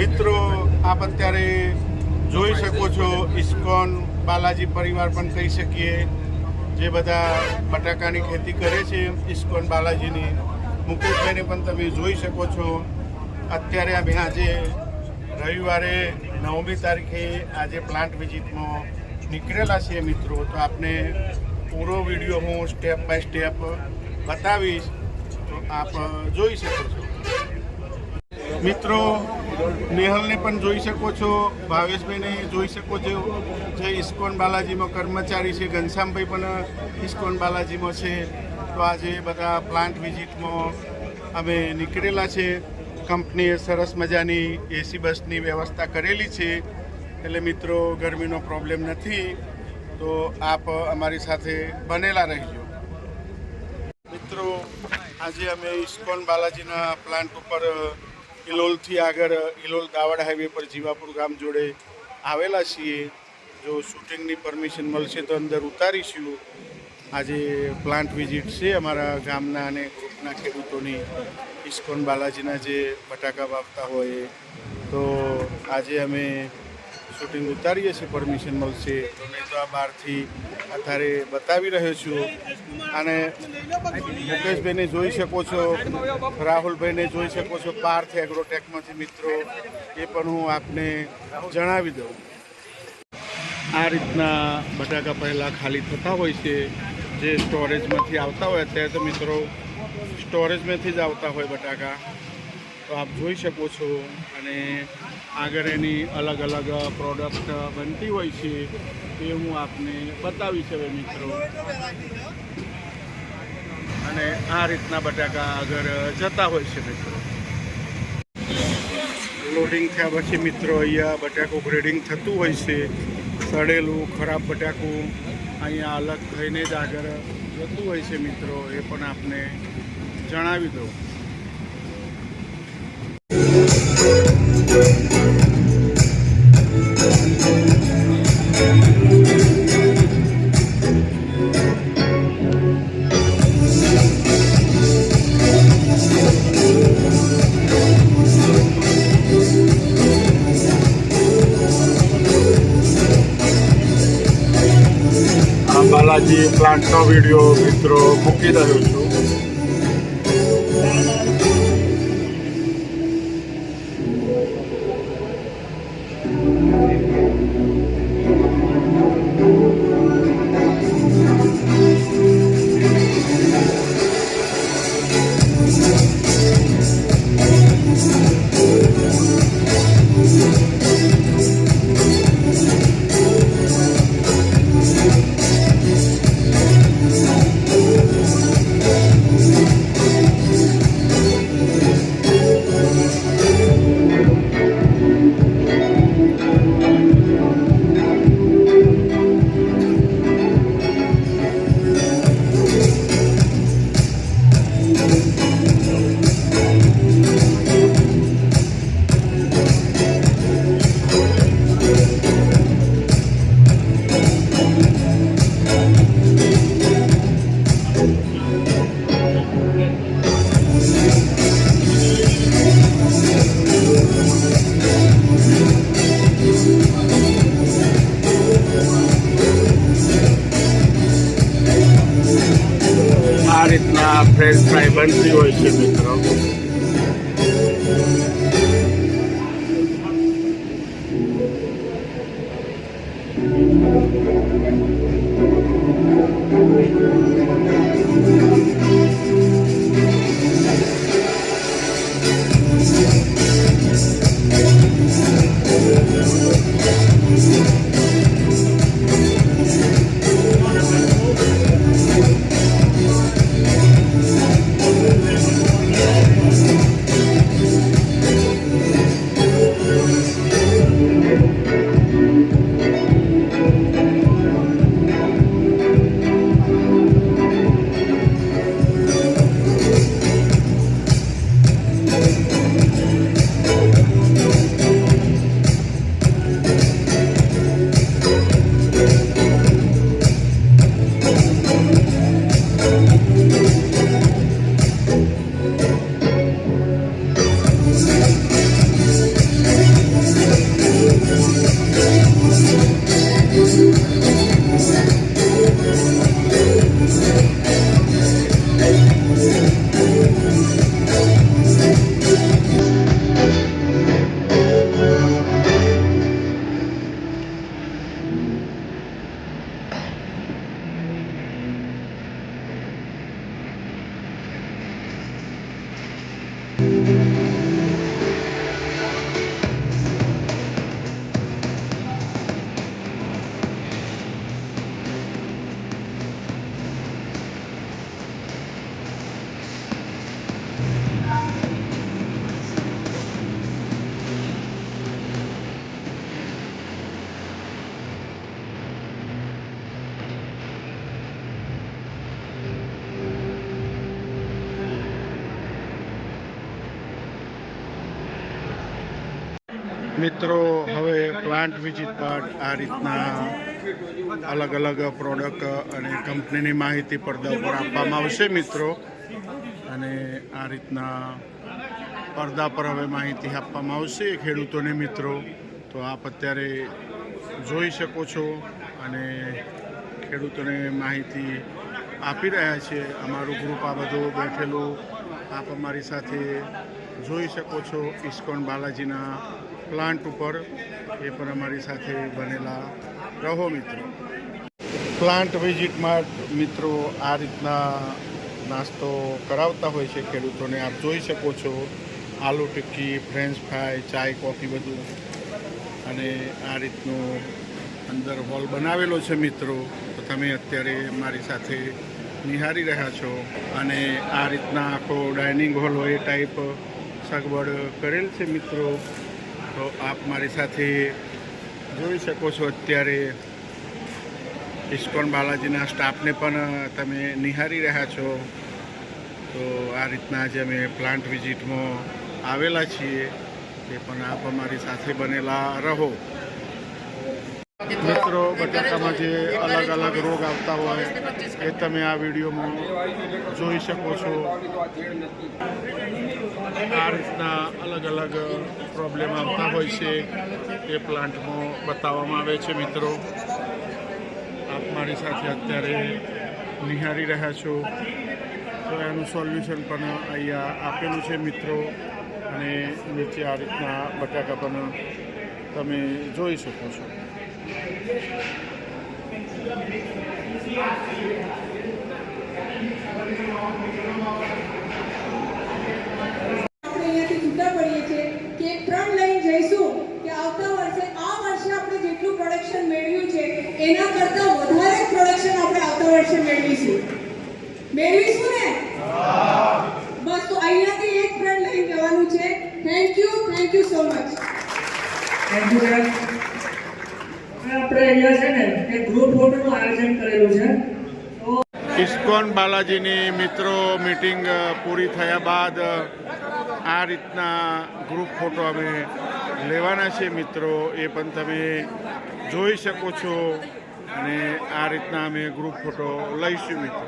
મિત્રો, આપ અત્યારે જોઈ શકો છો, ઇસ્કોન બાલાજી પરિવાર પણ કહી શકીએ, જે બધા બટાકાની ખેતી કરે છે, ઇસ્કોન બાલાજીની. મુકેશભાઈને પણ તમે જોઈ શકો છો. અત્યારે અમે આજે રવિવારે નવમી તારીખે આજે પ્લાન્ટ વિઝિટમાં નીકળેલા છીએ મિત્રો. તો આપને પૂરો વીડિયો હું સ્ટેપ બાય સ્ટેપ બતાવીશ. તો આપ જોઈ શકો છો. મિત્રો, નેહલને પણ જોઈ શકો છો, ભાવેશભાઈને જોઈ શકો છો, જે ઇસ્કોન બાલાજીમાં કર્મચારી છે, ઘનશ્યામભાઈ પણ ઇસ્કોન બાલાજીમાં છે. તો આજે બધા પ્લાન્ટ વિઝિટમાં અમે નીકળેલા છે. કંપનીએ સરસ મજાની એસી બસની વ્યવસ્થા કરેલી છે. એટલે મિત્રો, ગરમીનો પ્રોબ્લેમ નથી. તો આપ અમારી સાથે બનેલા રહેજો. મિત્રો, આજે અમે ઇસ્કોન બાલાજીના પ્લાન્ટ ઉપર ઇલોલથી આગળ, ઇલોલ દાવડ હાઈવે પર જીવાપુર ગામ જોડે આવેલા છીએ. જો શૂટિંગની પરમિશન મળશે તો અંદર ઉતારીશું. આજે પ્લાન્ટ વિઝિટ છે અમારા ગામના અને ગ્રુપના ખેડૂતોની. ઇસ્કોન બાલાજીના જે બટાકા વાવતા હોય. તો આજે અમે શૂટિંગ ઉતારીએ છીએ પરમિશન મળશે. તમે તો આ બહારથી અત્યારે બતાવી રહ્યો છું. અને મુકેશભાઈને જોઈ શકો છો, રાહુલભાઈને જોઈ શકો છો, પાર્થ એગ્રોટેકમાંથી મિત્રો. એ પણ હું આપને જણાવી દઉં. આ રીતના બટાકા પહેલાં ખાલી થતા હોય છે. જે સ્ટોરેજમાંથી આવતા હોય, અત્યારે તો મિત્રો સ્ટોરેજમાંથી જ આવતા હોય બટાકા. તો આપ જોઈ શકો છો અને આગળ એની અલગ અલગ પ્રોડક્ટ બનતી હોય છે એ હું આપને બતાવીશ હવે મિત્રો. અને આ રીતના બટાકા આગળ જતા હોય છે મિત્રો. લોડિંગ થયા પછી મિત્રો અહીંયા બટાકું ગ્રેડિંગ થતું હોય છે. સડેલું, ખરાબ બટાકું અહીંયા અલગ થઈને જ આગળ જતું હોય છે મિત્રો. એ પણ આપને જણાવી દઉં. બાલાજી પ્લાન્ટનો વીડિયો મિત્રો મૂકી રહ્યો છું. આ ફ્રેન્ચ ફ્રાય બનતી હોય છે મિત્રો મિત્રો, હવે પ્લાન્ટ વિઝિટ પર આ રીતના અલગ અલગ પ્રોડક્ટ અને કંપનીની માહિતી પડદા ઉપર આપવામાં આવશે મિત્રો. અને આ રીતના પડદા પર હવે માહિતી આપવામાં આવશે ખેડૂતોને મિત્રો. તો આપ અત્યારે જોઈ શકો છો અને ખેડૂતોને માહિતી આપી રહ્યા છે. અમારું ગ્રુપ આ બધું બેઠેલું. આપ અમારી સાથે જોઈ શકો છો ઇસ્કોન બાલાજીના પ્લાન્ટ ઉપર. એ પણ અમારી સાથે બનેલા રહો મિત્રો. પ્લાન્ટ વિઝિટમાં મિત્રો આ રીતના નાસ્તો કરાવતા હોય છે ખેડૂતોને. આપ જોઈ શકો છો આલુ ટિક્કી, ફ્રેન્ચ ફ્રાય, ચાય, કોફી બધું. અને આ રીતનું અંદર હોલ બનાવેલો છે મિત્રો. તો તમે અત્યારે મારી સાથે નિહાળી રહ્યા છો. અને આ રીતના આખો ડાઇનિંગ હોલ હોય એ ટાઈપ સગવડ કરેલ છે મિત્રો. તો આપ મારી સાથે જોઈ શકો છો અત્યારે ઇસ્કોન બાલાજીના સ્ટાફને પણ તમે નિહારી રહ્યા છો. તો આ રીતના આજે અમે પ્લાન્ટ વિઝિટમાં આવેલા છીએ. તે પણ આપ અમારી સાથે બનેલા રહો. મિત્રો બટાકામાં જે અલગ અલગ રોગ આવતા હોય એ તમે આ વિડીયોમાં જોઈ શકો છો. આ રીતના અલગ અલગ પ્રોબ્લેમ આવતા હોય છે એ પ્લાન્ટમાં બતાવવામાં આવે છે મિત્રો. આપ મારી સાથે અત્યારે નિહાળી રહ્યા છો. તો એનું સોલ્યુશન પણ અહીંયા આપેલું છે મિત્રો. અને નીચે આ રીતના બટાકા પણ તમે જોઈ શકો છો. એના કરતાં વધારે પ્રોડક્શન આપણે આવતા વર્ષે મેળવીશું. મેળવીશું ને? બસ, તો અહીંયાથી એક ત્રણ લાઈન જવાનું છે. Thank you thank you so much sir આપણે અહીંયા છે ને એક ગ્રુપ ફોટોનું આયોજન કરેલું છે. ઇસ્કોન બાલાજીની મિત્રો મીટિંગ પૂરી થયા બાદ આ રીતના ગ્રુપ ફોટો અમે લેવાના છે મિત્રો. એ પણ તમે જોઈ શકો છો અને આ રીતના અમે ગ્રુપ ફોટો લઈશું મિત્રો.